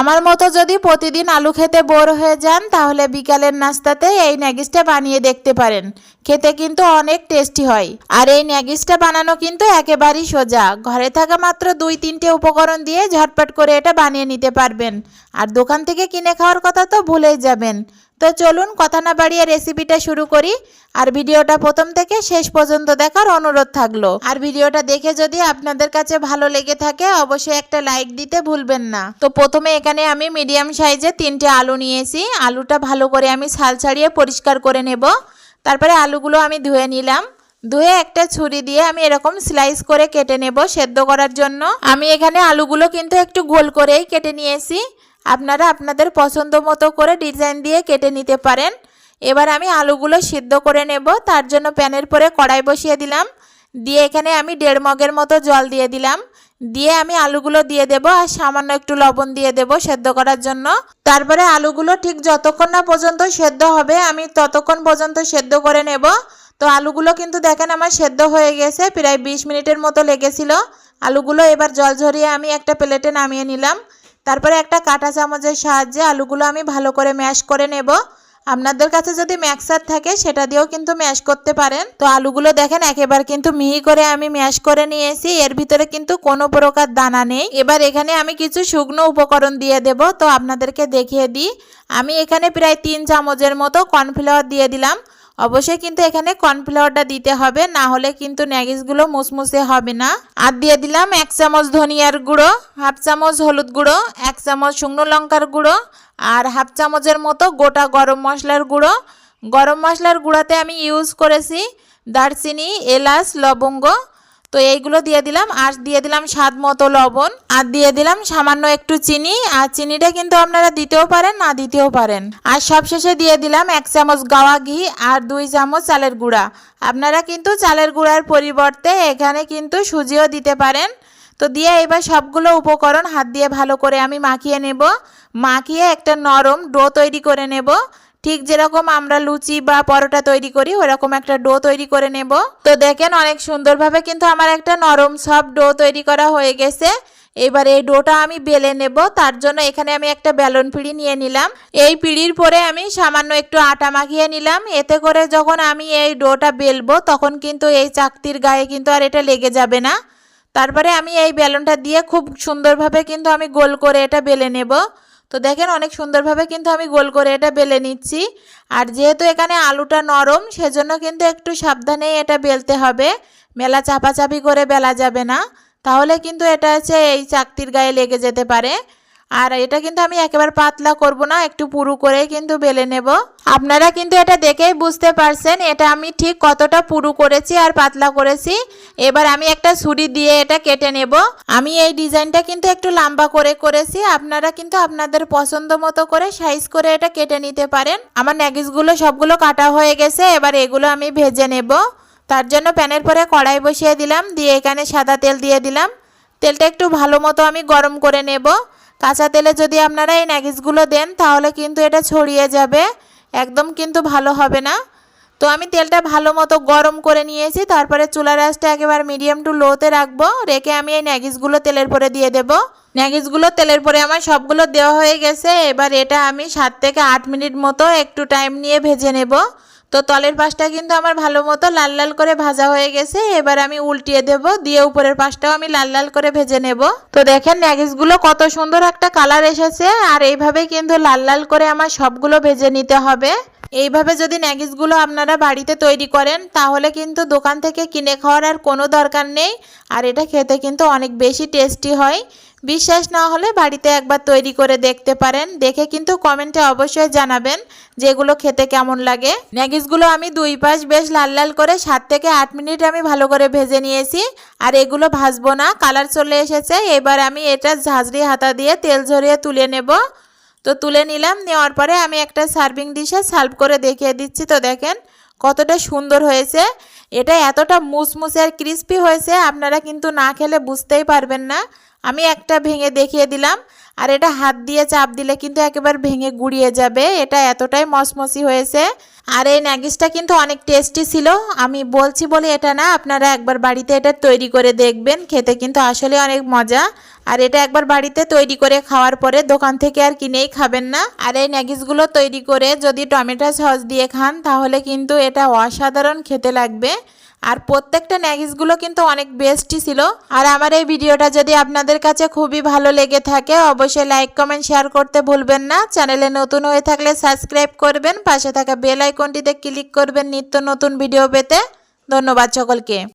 আমার মতো যদি প্রতিদিন আলু খেতে বোর হয়ে যান, তাহলে বিকালের নাস্তাতে এই ন্যাগিসটা বানিয়ে দেখতে পারেন। খেতে কিন্তু অনেক টেস্টি হয়। আর এই ন্যাগিসটা বানানো কিন্তু একেবারেই সোজা। ঘরে থাকা মাত্র দুই তিনটে উপকরণ দিয়ে ঝটপট করে এটা বানিয়ে নিতে পারবেন। আর দোকান থেকে কিনে খাওয়ার কথা তো ভুলেই যাবেন। তো চলুন কথা না বাড়িয়ে রেসিপিটা শুরু করি। আর ভিডিওটা প্রথম থেকে শেষ পর্যন্ত দেখার অনুরোধ থাকল। আর ভিডিওটা দেখে যদি আপনাদের কাছে ভালো লেগে থাকে, অবশ্যই একটা লাইক দিতে ভুলবেন না। তো প্রথমে এখানে আমি মিডিয়াম সাইজে তিনটে আলু নিয়েছি। আলুটা ভালো করে আমি ছাল ছাড়িয়ে পরিষ্কার করে নেব। তারপরে আলুগুলো আমি ধুয়ে নিলাম। ধুয়ে একটা ছুরি দিয়ে আমি এরকম স্লাইস করে কেটে নেব সেদ্ধ করার জন্য। আমি এখানে আলুগুলো কিন্তু একটু গোল করেই কেটে নিয়েছি। আপনারা আপনাদের পছন্দ মতো করে ডিজাইন দিয়ে কেটে নিতে পারেন। এবার আমি আলুগুলো সিদ্ধ করে নেব। তার জন্য প্যানের পরে কড়াই বসিয়ে দিলাম। দিয়ে এখানে আমি দেড় মগের মতো জল দিয়ে দিলাম। দিয়ে আমি আলুগুলো দিয়ে দেব আর সামান্য একটু লবণ দিয়ে দেব সেদ্ধ করার জন্য। তারপরে আলুগুলো ঠিক যতক্ষণ না পর্যন্ত সেদ্ধ হবে, আমি ততক্ষণ পর্যন্ত সেদ্ধ করে নেব। তো আলুগুলো কিন্তু দেখেন আমার সেদ্ধ হয়ে গেছে, প্রায় বিশ মিনিটের মতো লেগেছিল। আলুগুলো এবার জল ঝরিয়ে আমি একটা প্লেটে নামিয়ে নিলাম। তারপরে একটা কাঁটা চামচের সাহায্যে আলুগুলো আমি ভালো করে ম্যাশ করে নেব। আপনাদের কাছে যদি ম্যাক্সার থাকে, সেটা দিয়েও কিন্তু ম্যাশ করতে পারেন। তো আলুগুলো দেখেন, একেবারে কিন্তু মিহি করে আমি ম্যাশ করে নিয়েছি। এর ভিতরে কিন্তু কোনো প্রকার দানা নেই। এবার এখানে আমি কিছু শুকনো উপকরণ দিয়ে দেব। তো আপনাদেরকে দেখিয়ে দিই। আমি এখানে প্রায় তিন চামচের মতো কর্নফ্লাওয়ার দিয়ে দিলাম। অবশ্যই কিন্তু এখানে কর্নফ্লাওয়ারটা দিতে হবে, না হলে কিন্তু ন্যাগিসগুলো মুসমুসে হবে না। আর দিয়ে দিলাম এক চামচ ধনিয়ার গুঁড়ো, হাফ চামচ হলুদ গুঁড়ো, এক চামচ শুকনো লঙ্কার গুঁড়ো, আর হাফ চামচের মতো গোটা গরম মশলার গুঁড়ো। গরম মশলার গুঁড়াতে আমি ইউজ করেছি দারচিনি, এলাচ, লবঙ্গ তো এইগুলো দিয়ে দিলাম। আর দিয়ে দিলাম স্বাদ মতো লবণ। আর দিয়ে দিলাম সামান্য একটু চিনি। আর চিনিটা কিন্তু আপনারা দিতেও পারেন, না দিতেও পারেন। আর সবশেষে দিয়ে দিলাম এক চামচ গাওয়া ঘি আর দুই চামচ চালের গুঁড়া। আপনারা কিন্তু চালের গুঁড়ার পরিবর্তে এখানে কিন্তু সুজিও দিতে পারেন। তো দিয়ে এবার সবগুলো উপকরণ হাত দিয়ে ভালো করে আমি মাখিয়ে নেব। মাখিয়ে একটা নরম ডো তৈরি করে নেব। ঠিক যেরকম আমরা লুচি বা পরোটা তৈরি করি, ওরকম একটা ডো তৈরি করে নেব। তো দেখেন অনেক সুন্দরভাবে কিন্তু আমার একটা নরম সব ডো তৈরি করা হয়ে গেছে। এবার এই ডোটা আমি বেলে নেব, তার জন্য এখানে আমি একটা ব্যালন পিড়ি নিয়ে নিলাম। এই পিড়ির পরে আমি সামান্য একটু আটা মাখিয়ে নিলাম। এতে করে যখন আমি এই ডোটা বেলবো, তখন কিন্তু এই চাকতির গায়ে কিন্তু আর এটা লেগে যাবে না। তারপরে আমি এই বেলুনটা দিয়ে খুব সুন্দরভাবে কিন্তু আমি গোল করে এটা বেলে নেব। তো দেখেন অনেক সুন্দরভাবে কিন্তু আমি গোল করে এটা বেলে নিচ্ছি। আর যেহেতু এখানে আলুটা নরম, সেজন্য কিন্তু একটু সাবধানে এটা বেলতে হবে। মেলা চাপাচাপি করে বেলা যাবে না। তাহলে কিন্তু এটা হচ্ছে এই চাকতির গায়ে লেগে যেতে পারে। আর এটা কিন্তু আমি একেবারে পাতলা করব না, একটু পুরু করে কিন্তু বেলে নেব। আপনারা কিন্তু এটা দেখেই বুঝতে পারছেন এটা আমি ঠিক কতটা পুরু করেছি আর পাতলা করেছি। এবার আমি একটা ছুরি দিয়ে এটা কেটে নেব। আমি এই ডিজাইনটা কিন্তু একটু লম্বা করে করেছি, আপনারা কিন্তু আপনাদের পছন্দ মতো করে সাইজ করে এটা কেটে নিতে পারেন। আমার ন্যাগিসগুলো সবগুলো কাটা হয়ে গেছে, এবার এগুলো আমি ভেজে নেব। তার জন্য প্যানের পরে কড়াই বসিয়ে দিলাম, দিয়ে এখানে সাদা তেল দিয়ে দিলাম। তেলটা একটু ভালো মতো আমি গরম করে নেব। কাঁচা তেলে যদি আপনারা এই ন্যাগিসগুলো দেন, তাহলে কিন্তু এটা ছড়িয়ে যাবে। একদম কিন্তু ভালো হবে না। তো আমি তেলটা ভালো মতো গরম করে নিয়েছি। তারপরে চুলার আঁচটা একেবারে মিডিয়াম টু লোতে রাখব। রেখে আমি এই ন্যাগিসগুলো তেলের পরে দিয়ে দেব। ন্যাগিসগুলো তেলের পরে আমার সবগুলো দেওয়া হয়ে গেছে। এবার এটা আমি সাত থেকে আট মিনিট মতো একটু টাইম নিয়ে ভেজে নেব। তো তলের পাশটা কিন্তু আমার ভালো মতো লাল লাল করে ভাজা হয়ে গেছে। এবার আমি উল্টিয়ে দেব, দিয়ে উপরের পাশটাও আমি লাল লাল করে ভেজে নেব। তো দেখেন ন্যাগিসগুলো কত সুন্দর একটা কালার এসেছে, আর এইভাবে কিন্তু লাল লাল করে আমার সবগুলো ভেজে নিতে হবে। এইভাবে যদি ন্যাগিসগুলো আপনারা বাড়িতে তৈরি করেন, তাহলে কিন্তু দোকান থেকে কিনে খাওয়ার আর কোনো দরকার নেই, আর এটা খেতে কিন্তু অনেক বেশি টেস্টি হয়। বিশ্বাস না হলে বাড়িতে একবার তৈরি করে দেখতে পারেন। দেখে কিন্তু কমেন্টে অবশ্যই জানাবেন যেগুলো খেতে কেমন লাগে। ন্যাগিসগুলো আমি দুই পাশ বেশ লাল লাল করে সাত থেকে আট মিনিট আমি ভালো করে ভেজে নিয়েছি। আর এগুলো ভাজবো না, কালার চলে এসেছে। এবার আমি এটা ঝাঁঝরি হাতা দিয়ে তেল ঝরিয়ে তুলে নেব। তো তুলে নিলাম, নেওয়ার পরে আমি একটা সার্ভিং ডিশে সার্ভ করে দেখিয়ে দিচ্ছি। তো দেখেন কতটা সুন্দর হয়েছে। এটা এতটা মুসমুসে আর ক্রিস্পি হয়েছে, আপনারা কিন্তু না খেলে বুঝতেই পারবেন না। আমি একটা ভেঙে দেখিয়ে দিলাম, আর এটা হাত দিয়ে চাপ দিলে কিন্তু একেবারে ভেঙে গুড়িয়ে যাবে। এটা এতটাই মসমসি হয়েছে। আর এই ন্যাগিসটা কিন্তু অনেক টেস্টি ছিল। আমি বলছি বলে এটা না, আপনারা একবার বাড়িতে এটা তৈরি করে দেখবেন। খেতে কিন্তু আসলে অনেক মজা। আর এটা একবার বাড়িতে তৈরি করে খাওয়ার পরে দোকান থেকে আর কিনেই খাবেন না। আর এই ন্যাগিসগুলো তৈরি করে যদি টমেটো সস দিয়ে খান, তাহলে কিন্তু এটা অসাধারণ খেতে লাগবে। আর প্রত্যেকটা ন্যাগিসগুলো কিন্তু অনেক বেস্টই ছিল। আর আমার এই ভিডিওটা যদি আপনাদের কাছে খুবই ভালো লেগে থাকে, অবশ্যই লাইক কমেন্ট শেয়ার করতে ভুলবেন না। চ্যানেলে নতুন হয়ে থাকলে সাবস্ক্রাইব করবেন। পাশে থাকা বেল আইকনটিতে ক্লিক করবেন নিত্য নতুন ভিডিও পেতে। ধন্যবাদ সকলকে।